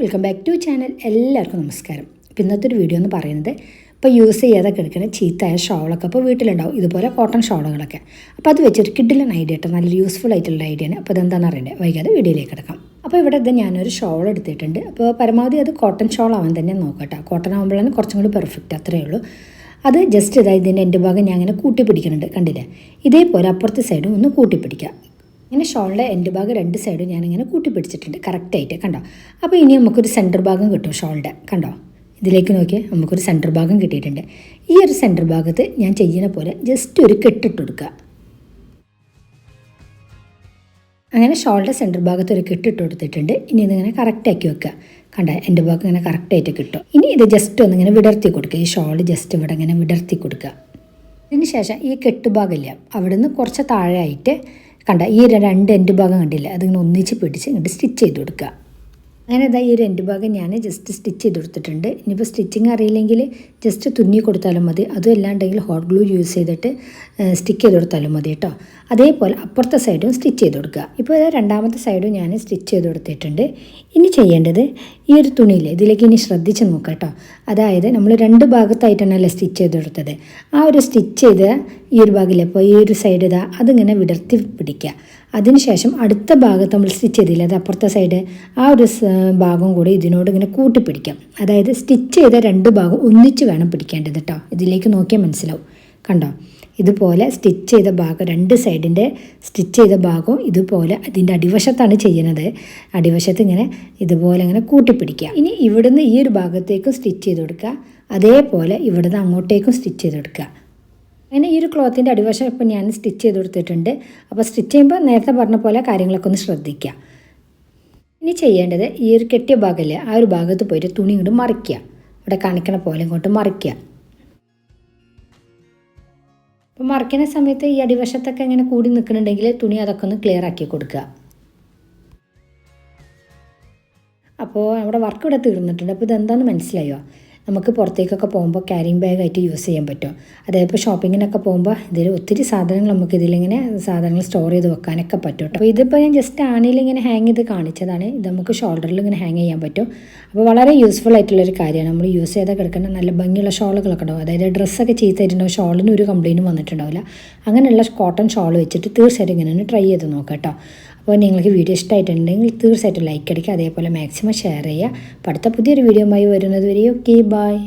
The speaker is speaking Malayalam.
വെൽക്കം ബാക്ക് ടു ചാനൽ എല്ലാവർക്കും നമസ്കാരം. ഇപ്പം ഇന്നത്തെ ഒരു വീഡിയോ എന്ന് പറയുന്നത് ഇപ്പോൾ യൂസ് ചെയ്യാതെ കിടക്കുന്ന ചീത്തയായ ഷോളൊക്കെ ഇപ്പോൾ വീട്ടിലുണ്ടാവും. ഇതുപോലെ കോട്ടൺ ഷോളുകളൊക്കെ. അപ്പോൾ അത് വെച്ചൊരു കിഡിലൻ ഐഡിയ കേട്ടോ നല്ല യൂസ്ഫുൾ ആയിട്ടുള്ള ഐഡിയ ആണ് അപ്പോൾ അതെന്താണെന്ന് അറിയണ്ടേ? വൈകാതെ വീഡിയോയിലേക്ക് കിടക്കാം. അപ്പോൾ ഇവിടെ ഇത് ഞാനൊരു ഷോൾ എടുത്തിട്ടുണ്ട്. അപ്പോൾ പരമാവധി അത് കോട്ടൺ ഷോൾ ആവാൻ തന്നെ നോക്കട്ടെ. കോട്ടൺ ആകുമ്പോഴാണ് കുറച്ചും കൂടി പെർഫെക്റ്റ് അത്രയേ ഉള്ളൂ. അത് ജസ്റ്റ് ഇതായി ഇതിന്റെ എന്റെ ഭാഗം ഞാൻ അങ്ങനെ കൂട്ടി പിടിക്കുന്നുണ്ട് കണ്ടില്ലേ? ഇതേപോലെ അപ്പുറത്തെ സൈഡും ഒന്ന് കൂട്ടി പിടിക്കുക ഇങ്ങനെ ഷോളിന്റെ എന്റെ ഭാഗം രണ്ട് സൈഡും ഞാനിങ്ങനെ കൂട്ടി പിടിച്ചിട്ടുണ്ട് കറക്റ്റായിട്ട് കണ്ടോ? അപ്പോൾ ഇനി നമുക്കൊരു സെന്റർ ഭാഗം കിട്ടും ഷോളിന്റെ കണ്ടോ? ഇതിലേക്ക് നോക്കിയാൽ നമുക്കൊരു സെന്റർ ഭാഗം കിട്ടിയിട്ടുണ്ട്. ഈ ഒരു സെന്റർ ഭാഗത്ത് ഞാൻ ചെയ്യുന്ന പോലെ ജസ്റ്റ് ഒരു കെട്ടിട്ട് കൊടുക്കുക. അങ്ങനെ ഷോളിന്റെ സെന്റർ ഭാഗത്ത് ഒരു കെട്ടിട്ട് കൊടുത്തിട്ടുണ്ട്. ഇനി ഇതിങ്ങനെ കറക്റ്റാക്കി വെക്കുക. കണ്ട? എന്റെ ഭാഗം ഇങ്ങനെ കറക്റ്റായിട്ട് കിട്ടും. ഇനി ഇത് ജസ്റ്റ് ഒന്ന് ഇങ്ങനെ വിടർത്തി കൊടുക്കുക. ഈ ഷോൾ ജസ്റ്റ് ഇവിടെ ഇങ്ങനെ വിടർത്തി കൊടുക്കുക. ഇതിന് ശേഷം ഈ കെട്ടുഭാഗമില്ല അവിടുന്ന് കുറച്ച് താഴെയായിട്ട് കണ്ട ഈ രണ്ട് എൻഡ് ഭാഗം കണ്ടില്ല? അതിങ്ങനെ ഒന്നിച്ച് പിടിച്ച് ഇങ്ങോട്ട് സ്റ്റിച്ച് ചെയ്ത് കൊടുക്കുക. അങ്ങനെ അതായത് ഈ രണ്ട് ഭാഗം ഞാൻ ജസ്റ്റ് സ്റ്റിച്ച് ചെയ്ത് കൊടുത്തിട്ടുണ്ട്. ഇനിയിപ്പോൾ സ്റ്റിച്ചിങ് അറിയില്ലെങ്കിൽ ജസ്റ്റ് തുന്നി കൊടുത്താലും മതി. അതും അല്ലാണ്ടെങ്കിൽ ഹോട്ട് ഗ്ലൂ യൂസ് ചെയ്തിട്ട് സ്റ്റിക്ക് ചെയ്ത് കൊടുത്താലും മതി കേട്ടോ. അതേപോലെ അപ്പുറത്തെ സൈഡും സ്റ്റിച്ച് ചെയ്ത് കൊടുക്കുക. ഇപ്പോൾ രണ്ടാമത്തെ സൈഡും ഞാൻ സ്റ്റിച്ച് ചെയ്ത് കൊടുത്തിട്ടുണ്ട്. ഇനി ചെയ്യേണ്ടത് ഈ ഒരു തുണിയിൽ ഇതിലേക്ക് ഇനി ശ്രദ്ധിച്ച് നോക്കുക കേട്ടോ. അതായത് നമ്മൾ രണ്ട് ഭാഗത്തായിട്ടാണല്ലോ സ്റ്റിച്ച് ചെയ്ത് കൊടുത്തത്. ആ ഒരു സ്റ്റിച്ച് ചെയ്ത ഈ ഒരു ഭാഗിലെ അപ്പോൾ ഈ ഒരു സൈഡ് ഇതാ അതിങ്ങനെ വിടർത്തി പിടിക്കുക. അതിനുശേഷം അടുത്ത ഭാഗത്ത് നമ്മൾ സ്റ്റിച്ച് ചെയ്തില്ല അത് അപ്പുറത്തെ സൈഡ് ആ ഒരു ഭാഗം കൂടി ഇതിനോട് ഇങ്ങനെ കൂട്ടിപ്പിടിക്കാം. അതായത് സ്റ്റിച്ച് ചെയ്ത രണ്ട് ഭാഗം ഒന്നിച്ച് വേണം പിടിക്കേണ്ടത് കേട്ടോ ഇതിലേക്ക് നോക്കിയാൽ മനസ്സിലാവും. കണ്ടോ? ഇതുപോലെ സ്റ്റിച്ച് ചെയ്ത ഭാഗം രണ്ട് സൈഡിന്റെ സ്റ്റിച്ച് ചെയ്ത ഭാഗവും ഇതുപോലെ അതിന്റെ അടിവശത്താണ് ചെയ്യുന്നത്. അടിവശത്ത് ഇങ്ങനെ ഇതുപോലെ ഇങ്ങനെ കൂട്ടിപ്പിടിക്കുക. ഇനി ഇവിടുന്ന് ഈ ഒരു ഭാഗത്തേക്കും സ്റ്റിച്ച് ചെയ്ത് കൊടുക്കുക. അതേപോലെ ഇവിടുന്ന് അങ്ങോട്ടേക്കും സ്റ്റിച്ച് ചെയ്ത് കൊടുക്കുക. അങ്ങനെ ഈ ഒരു ക്ലോത്തിന്റെ അടിവശം ഇപ്പം ഞാൻ സ്റ്റിച്ച് ചെയ്ത് കൊടുത്തിട്ടുണ്ട്. അപ്പോൾ സ്റ്റിച്ച് ചെയ്യുമ്പോൾ നേരത്തെ പറഞ്ഞ പോലെ കാര്യങ്ങളൊക്കെ ഒന്ന് ശ്രദ്ധിക്കുക. ഇനി ചെയ്യേണ്ടത് ഈ ഒരു കെട്ടിയ ഭാഗമല്ലേ ആ ഒരു ഭാഗത്ത് പോയിട്ട് തുണി ഇങ്ങോട്ട് മറിക്കുക. ഇവിടെ കാണിക്കണ പോലെ ഇങ്ങോട്ട് മറിക്കുക. അപ്പോൾ മറിക്കുന്ന സമയത്ത് ഈ അടിവശത്തൊക്കെ ഇങ്ങനെ കൂടി നിൽക്കുന്നുണ്ടെങ്കിൽ തുണി അതൊക്കെ ഒന്ന് ക്ലിയർ ആക്കി കൊടുക്കുക. അപ്പോൾ നമ്മുടെ വർക്ക് ഇവിടെ തീർന്നിട്ടുണ്ട്. അപ്പോൾ ഇതെന്താണെന്ന് മനസ്സിലായോ? നമുക്ക് പുറത്തേക്കൊക്കെ പോകുമ്പോൾ ക്യാരിങ് ബാഗായിട്ട് യൂസ് ചെയ്യാൻ പറ്റും. അതായത് ഇപ്പോൾ ഷോപ്പിങ്ങിനൊക്കെ പോകുമ്പോൾ ഇതിൽ ഒത്തിരി സാധനങ്ങൾ നമുക്ക് ഇതിലിങ്ങനെ സാധനങ്ങൾ സ്റ്റോർ ചെയ്ത് വെക്കാനൊക്കെ പറ്റും അപ്പോൾ ഇതിപ്പോൾ ഞാൻ ജസ്റ്റ് ആണിയിൽ ഇങ്ങനെ ഹാങ് ചെയ്ത് കാണിച്ചതാണ്. ഇത് നമുക്ക് ഷോൾഡറിൽ ഇങ്ങനെ ഹാങ് ചെയ്യാൻ പറ്റും. അപ്പോൾ വളരെ യൂസ്ഫുൾ ആയിട്ടുള്ളൊരു കാര്യമാണ്. നമ്മൾ യൂസ് ചെയ്താൽ കിടക്കുന്ന നല്ല ഭംഗിയുള്ള ഷോളുകളൊക്കെ ഉണ്ടാവും. അതായത് ഡ്രസ്സൊക്കെ ചെയ്തിട്ടുണ്ടാവും ഷോളിന് ഒരു കംപ്ലയിന്റും വന്നിട്ടുണ്ടാവില്ല. അങ്ങനെയുള്ള കോട്ടൺ ഷോൾ വെച്ചിട്ട് തീർച്ചയായിട്ടും ഇങ്ങനെ ഒന്ന് ട്രൈ ചെയ്ത് നോക്കാം കേട്ടോ അപ്പോൾ നിങ്ങൾക്ക് വീഡിയോ ഇഷ്ടമായിട്ടുണ്ടെങ്കിൽ തീർച്ചയായിട്ടും ലൈക്ക് അടിക്കുക അതേപോലെ മാക്സിമം ഷെയർ ചെയ്യുക. അടുത്ത പുതിയൊരു വീഡിയോ വരുന്നത് വരെ ഓക്കെ ബായ്